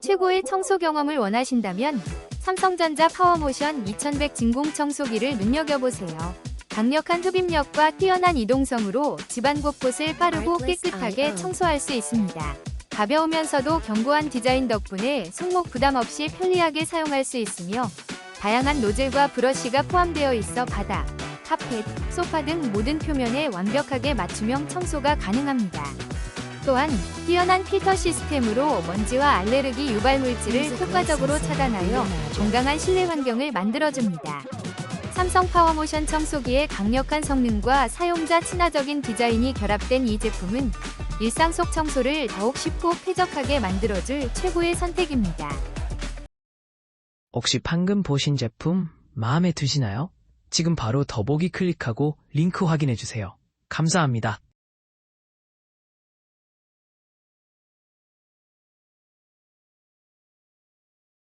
최고의 청소 경험을 원하신다면 삼성전자 파워모션 2100 진공 청소기를 눈여겨보세요. 강력한 흡입력과 뛰어난 이동성으로 집안 곳곳을 빠르고 깨끗하게 청소할 수 있습니다. 가벼우면서도 견고한 디자인 덕분에 손목 부담 없이 편리하게 사용할 수 있으며 다양한 노즐과 브러쉬가 포함되어 있어 바닥, 카펫, 소파 등 모든 표면에 완벽하게 맞춤형 청소가 가능합니다. 또한 뛰어난 필터 시스템으로 먼지와 알레르기 유발 물질을 효과적으로 차단하여 건강한 실내 환경을 만들어줍니다. 삼성 파워모션 청소기의 강력한 성능과 사용자 친화적인 디자인이 결합된 이 제품은 일상 속 청소를 더욱 쉽고 쾌적하게 만들어줄 최고의 선택입니다. 혹시 방금 보신 제품 마음에 드시나요? 지금 바로 더보기 클릭하고 링크 확인해주세요. 감사합니다.